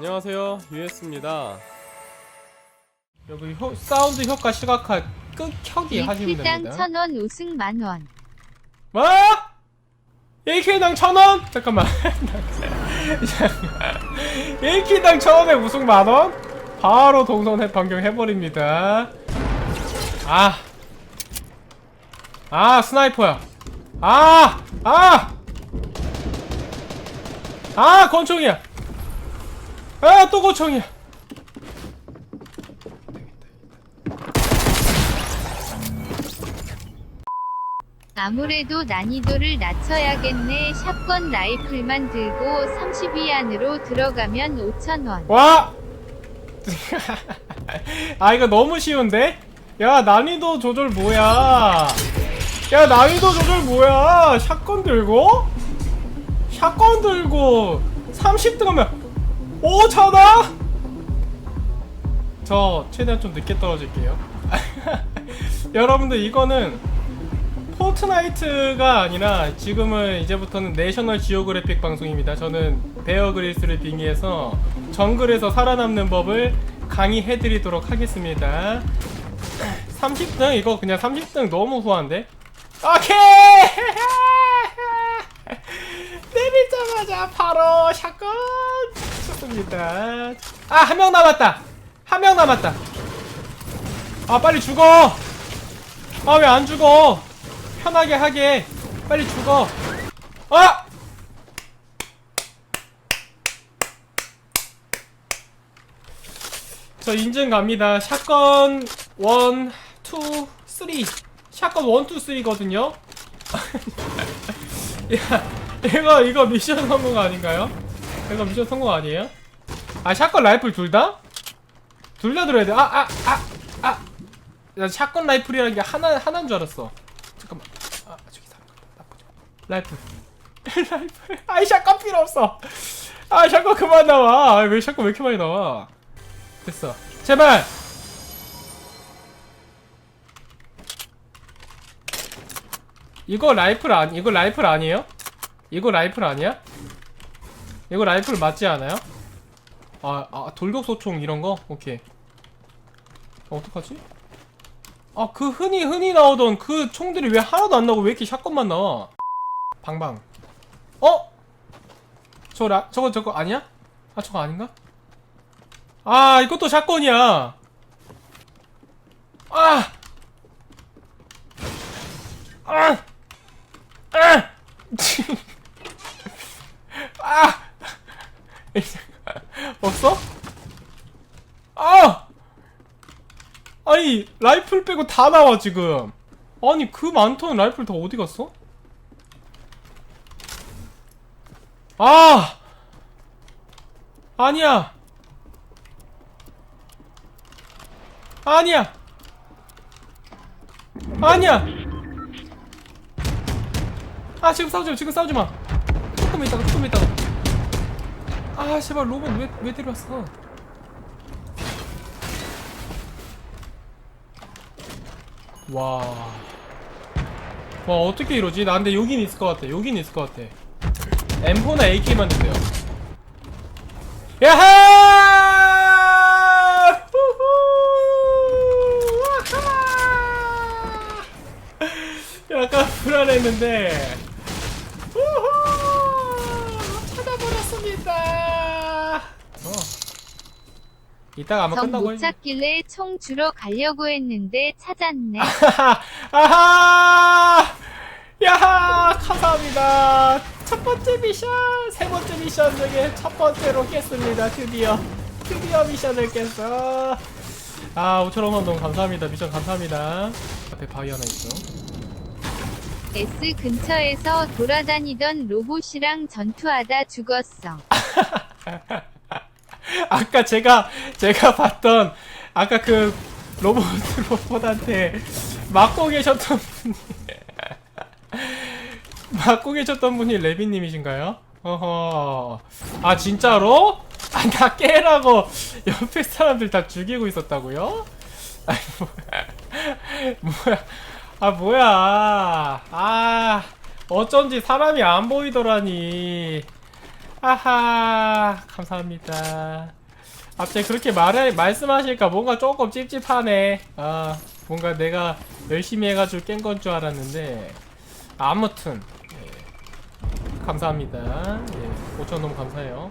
안녕하세요 유에스입니다 여기 효, 사운드 효과 시각화 끄 켜기 하시면 됩니다 천원 우승 만원. 뭐? 1킬당 천원? 잠깐만 1킬당 천원에 우승 만원? 바로 동선 변경 해버립니다 아 아, 스나이퍼야. 아! 아! 아, 권총이야. 아, 또 권총이야. 아무래도 난이도를 낮춰야겠네. 샷건 라이플만 들고 30위 안으로 들어가면 5천원. 와! 아, 이거 너무 쉬운데? 야, 난이도 조절 뭐야? 야, 난이도 조절 뭐야? 샷건 들고? 샷건 들고 30등 하면 5천원? 저 최대한 좀 늦게 떨어질게요. 여러분들 이거는 포트나이트가 아니라 지금은 이제부터는 내셔널 지오그래픽 방송입니다. 저는 베어 그릴스를 빙의해서 정글에서 살아남는 법을 강의해 드리도록 하겠습니다. 30등 이거 그냥 30등 너무 후한데? 오케이! 내리자마자 바로 샷건 쳤습니다. 아 한 명 남았다. 한 명 남았다. 아 빨리 죽어. 아 왜 안 죽어? 편하게 하게. 빨리 죽어. 아! 저 인증 갑니다. 샷건 1, 2, 3. 샷건 1, 2, 3거든요. 야, 이거 이거 미션 성공 아닌가요? 이거 미션 성공 아니에요? 아 샷건 라이플 둘 다? 둘 다 들어야 돼. 아아 아 아. 나 샷건 라이플이라는 게 하나 하나인 줄 알았어. 잠깐만. 아 저기 사람 나쁘지 마. 라이플. 라이플. 아이 샷건 필요 없어. 아 샷건 그만 나와. 아, 왜 샷건 왜 이렇게 많이 나와? 됐어. 제발. 이거 라이플 아니 이거 라이플 아니에요? 이거 라이플 아니야? 이거 라이플 맞지 않아요? 아, 아 돌격 소총 이런 거? 오케이. 어, 어떡하지? 아, 그 흔히 흔히 나오던 그 총들이 왜 하나도 안 나오고 왜 이렇게 샷건만 나와? 방방. 어? 저 라, 저거 저거 아니야? 아, 저거 아닌가? 아, 이것도 샷건이야. 아! 아! 아! 아! 없어? 아! 아니 라이플 빼고 다 나와 지금 아니 그 많던 라이플 다 어디 갔어? 아! 아니야 아니야 아니야 아 지금 싸우지 마 지금 싸우지 마 조금 있다가 조금 있다가 아 제발 로봇 왜, 왜 데려왔어 와. 와 어떻게 이러지? 나 근데 여긴 있을 것 같아 여긴 있을 것 같아 M4나 AK만 주세요 야하! 약간 불안했는데 우후! 찾아버렸습니다 어. 이따가 아마 정 끝나고 못 할- 찾길래 총 주러 가려고 했는데 찾았네. 아하! 아하! 야하! 감사합니다. 첫 번째 미션, 세 번째 미션 중에 첫 번째로 깼습니다. 드디어. 드디어 미션을 깼어. 아, 5천원 원동 감사합니다. 미션 감사합니다. 앞에 바위 하나 있어. S 근처에서 돌아다니던 로봇이랑 전투하다 죽었어. 아까 제가, 제가 봤던, 아까 그 로봇 로봇한테 맞고 계셨던 분이. 맞고 계셨던 분이 레비님이신가요? 어허. 아, 진짜로? 아, 나 깨라고 옆에 사람들 다 죽이고 있었다고요? 아이, 뭐야. 뭐야. 아, 뭐야. 아, 어쩐지 사람이 안 보이더라니. 아하 감사합니다. 갑자기 그렇게 말해 말씀하시니까 뭔가 조금 찝찝하네. 아 뭔가 내가 열심히 해가지고 깬 건 줄 알았는데 아무튼 예. 감사합니다. 예, 5천 너무 감사해요